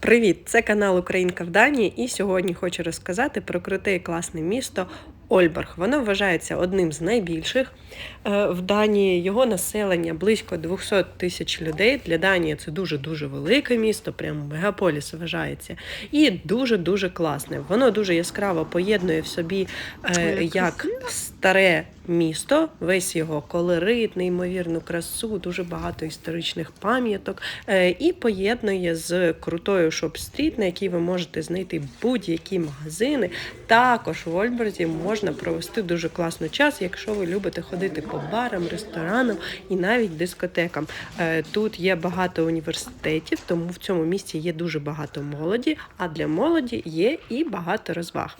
Привіт! Це канал Українка в Данії, і сьогодні хочу розказати про круте і класне місто Ольборг. Воно вважається одним з найбільших е, в Данії. Його населення близько 200 тисяч людей. Для Данії це дуже-дуже велике місто, прямо мегаполіс вважається. І дуже-дуже класне. Воно дуже яскраво поєднує в собі е, як старе місто, весь його колорит, неймовірну красу, дуже багато історичних пам'яток, е, і поєднує з крутою шоп-стріт, на якій ви можете знайти будь-які магазини. Також в Ольберзі можна провести дуже класно час, якщо ви любите ходити по барам, ресторанам і навіть дискотекам. Е, Тут є багато університетів, тому в цьому місті є дуже багато молоді, а для молоді є і багато розваг.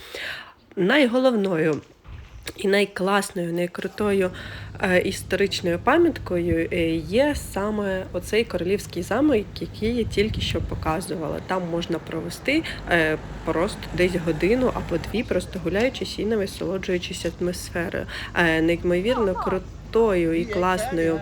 Найголовною і найкласною, найкрутою е, історичною пам'яткою е, є саме оцей королівський замок, який я тільки що показувала. Там можна провести е, просто десь годину або дві, просто гуляючись і насолоджуючись атмосферою. Неймовірно крутою і класною.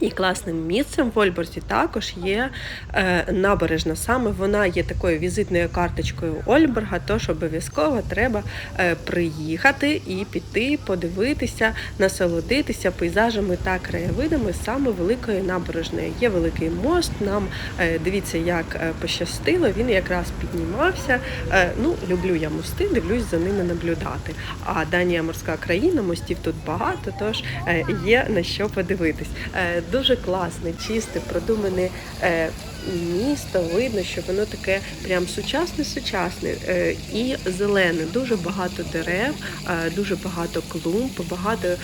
І класним місцем в Ольборзі також є е, набережна. Саме вона є такою візитною карточкою Ольборга, тож обов'язково треба е, приїхати і піти, подивитися, насолодитися пейзажами та краєвидами саме великої набережної. Є великий мост. Нам е, дивіться, як е, пощастило. Він якраз піднімався. Е, ну, люблю я мости, дивлюсь за ними наблюдати. А Данія морська країна, мостів тут багато, тож е, є на що подивитись. Е, Дуже класне, чисте, продумане е, місто. Видно, що воно таке прям сучасне-сучасне е, і зелене. Дуже багато дерев, е, дуже багато клумб, багато е,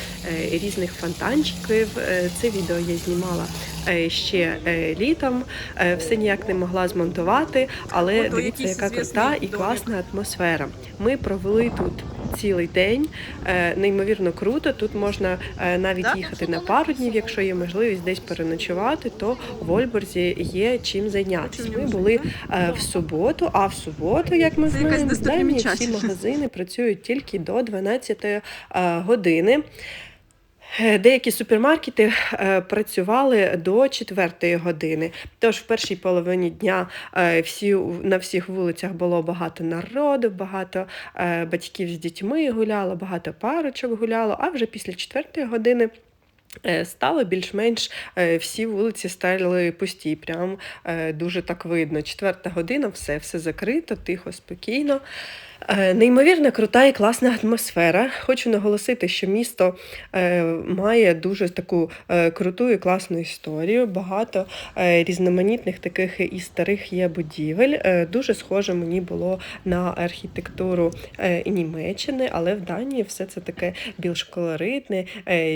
різних фонтанчиків. Е, Це відео я знімала е, ще е, літом. Е, Все ніяк не могла змонтувати, але дивіться, яка крута і класна атмосфера. Ми провели тут. Цілий день Е, неймовірно круто. Тут можна е, навіть їхати на пару днів, якщо є можливість десь переночувати, то в Ольборзі є чим зайнятися. Ми були е, в суботу, а в суботу, як ми знаємо, всі магазини працюють тільки до 12 е, години. Е, Деякі супермаркети е, працювали до 4 години. Тож в першій половині дня е, всі, на всіх вулицях було багато народу, багато батьків з дітьми гуляло, багато парочок гуляло, а вже після 4 години. Стало більш-менш всі вулиці стали пусті. Прям дуже так видно. Четверта година, все, все закрито, тихо, спокійно. Е, Неймовірно крута і класна атмосфера. Хочу наголосити, що місто е, має дуже таку е, круту і класну історію. Багато різноманітних таких і старих є будівель. Дуже схоже мені було на архітектуру Німеччини, але в Данії все це таке більш колоритне,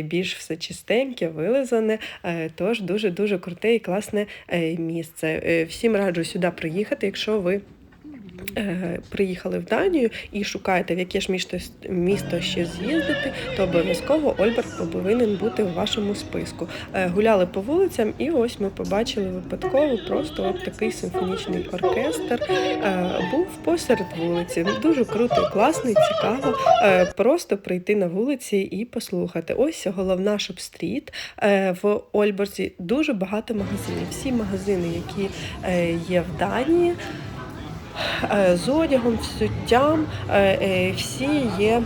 більш все чистеньке, вилизане. Тож дуже дуже круте і класне місце. Всім раджу сюди приїхати, якщо ви приїхали в Данію і шукаєте, в яке ж місто, місто ще з'їздити, то обов'язково Ольберг повинен бути у вашому списку. Е, гуляли по вулицям, і ось ми побачили випадково просто от такий симфонічний оркестр. Е, був посеред вулиці. Дуже круто, класно, цікаво. Е, просто прийти на вулиці і послухати. Ось головна шоп-стріт е, в Ольборзі. Дуже багато магазинів. Всі магазини, які е, є в Данії е, з одягом, взуттям, е, е, всі є.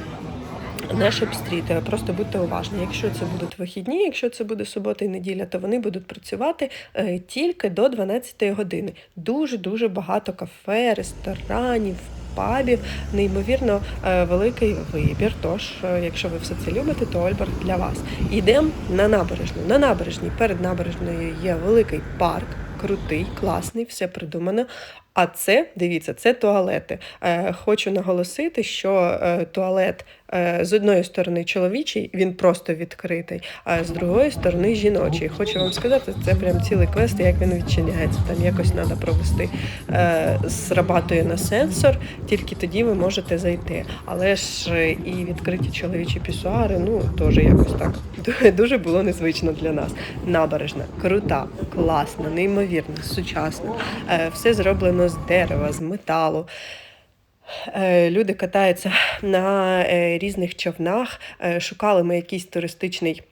На шоп-стріт. Е, Просто будьте уважні. Якщо це будуть вихідні, якщо це буде субота і неділя, то вони будуть працювати е, тільки до 12 години. Дуже дуже багато кафе, ресторанів. Пабів, неймовірно е, великий вибір. Тож, е, якщо ви все це любите, то Ольберг для вас. Йдемо на набережну. На набережній перед набережною є великий парк, крутий, класний, все придумано. А це, дивіться, це туалети. Е, хочу наголосити, що е, туалет з одної сторони чоловічий, він просто відкритий, а з другої сторони жіночий. Хочу вам сказати, це прям цілий квест, як він відчиняється. Там якось треба провести. Е, срабатує на сенсор, тільки тоді ви можете зайти. Але ж е, і відкриті чоловічі пісуари, ну теж якось так дуже було незвично для нас. Набережна, крута, класна, неймовірна, сучасна. Е, Все зроблено з дерева, з металу. Е, Люди катаються на е, різних човнах. Е, Шукали ми якийсь туристичний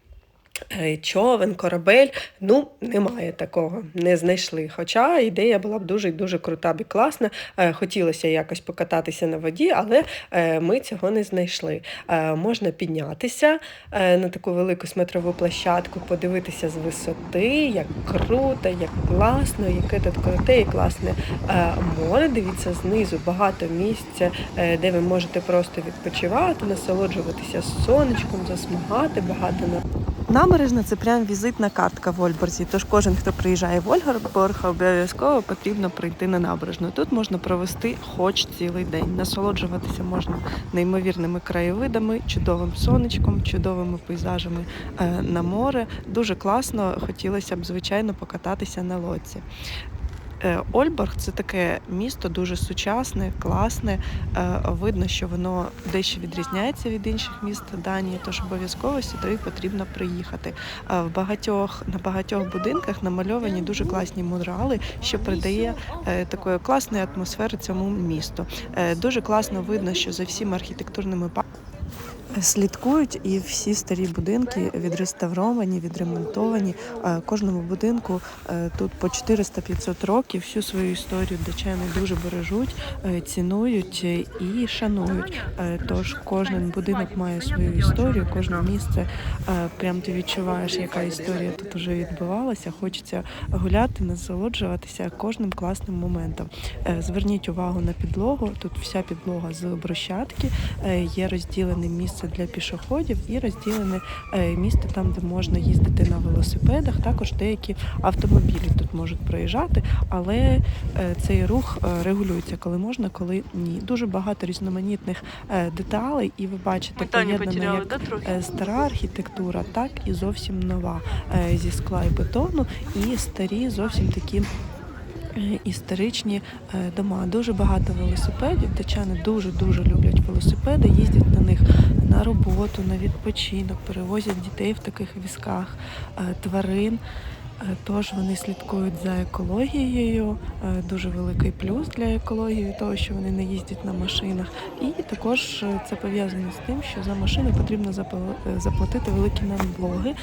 човен, корабель. Ну, немає такого, не знайшли. Хоча ідея була б дуже дуже крута і класна. Е, Хотілося якось покататися на воді, але е, ми цього не знайшли. Е, Можна піднятися е, на таку велику смотрову площадку, подивитися з висоти, як круто, як класно, яке тут круте і класне е, море. Дивіться знизу багато місця, е, де ви можете просто відпочивати, насолоджуватися сонечком, засмагати багато на. Набережна це прям візитна картка в Ольборзі. Тож кожен, хто приїжджає в Ольборг, обов'язково потрібно прийти на набережну. Тут можна провести хоч цілий день. Насолоджуватися можна неймовірними краєвидами, чудовим сонечком, чудовими пейзажами е, на море. Дуже класно. Хотілося б, звичайно, покататися на лодці. Е, Ольборг це таке місто дуже сучасне, класне. Е, Видно, що воно дещо відрізняється від інших міст Данії, тож обов'язково сюди потрібно приїхати. Е, В багатьох на багатьох будинках намальовані дуже класні мурали, що придає такої класної атмосфери цьому місту. Дуже класно видно, що за всіма архітектурними Слідкують і всі старі будинки відреставровані, відремонтовані. Кожному будинку е, тут по 400-500 років всю свою історію дачани дуже бережуть, е, цінують е, і шанують. Тож кожен будинок має свою історію, кожне місце прям ти відчуваєш, яка історія тут вже відбувалася. Хочеться гуляти, насолоджуватися кожним класним моментом. Зверніть увагу на підлогу. Тут вся підлога з брусчатки, є розділене місце для пішоходів і розділене е, місце там, де можна їздити на велосипедах. Також деякі автомобілі тут можуть проїжджати, але е, цей рух е, регулюється, коли можна, коли ні. Дуже багато різноманітних деталей, і ви бачите, поєднано як стара архітектура, так і зовсім нова зі скла і бетону, і старі зовсім такі. Е, Історичні е, дома. Дуже багато велосипедів. Дачани дуже дуже люблять велосипеди, їздять на них на роботу, на відпочинок, перевозять дітей в таких візках, е, тварин. Тож вони слідкують за екологією. Дуже великий плюс для екології, того, що вони не їздять на машинах. І також це пов'язано з тим, що за машину потрібно заплатити великі налоги,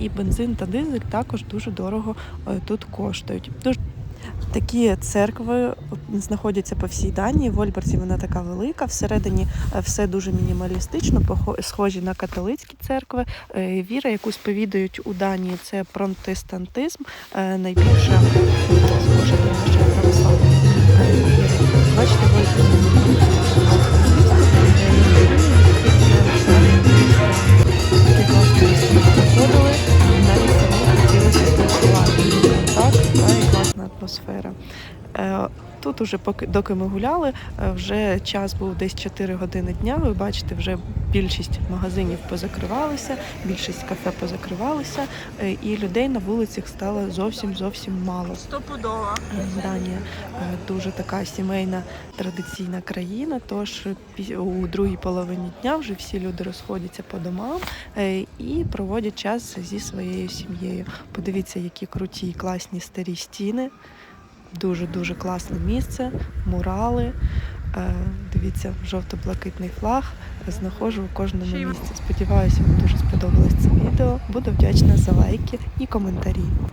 і бензин та дизель також дуже дорого тут коштують. Такі церкви знаходяться по всій Данії. В Ольберзі вона така велика. Всередині е, все дуже мінімалістично, схожі на католицькі церкви. Е, Віра, яку сповідують у Данії, це протестантизм, е, найбільша схожа до нашої. Бачите, в Тут уже поки доки ми гуляли, е, вже час був десь 4 години дня. Ви бачите, вже більшість магазинів позакривалися, більшість кафе позакривалися, е, і людей на вулицях стало зовсім зовсім мало. Стопудово. Данія е, дуже така сімейна традиційна країна. Тож у другій половині дня вже всі люди розходяться по домам і проводять час зі своєю сім'єю. Подивіться, які круті і класні старі стіни. Дуже дуже класне місце, мурали. Е, Дивіться, жовто-блакитний флаг. Знаходжу у кожному місці. Сподіваюся, вам дуже сподобалось це відео. Буду вдячна за лайки і коментарі.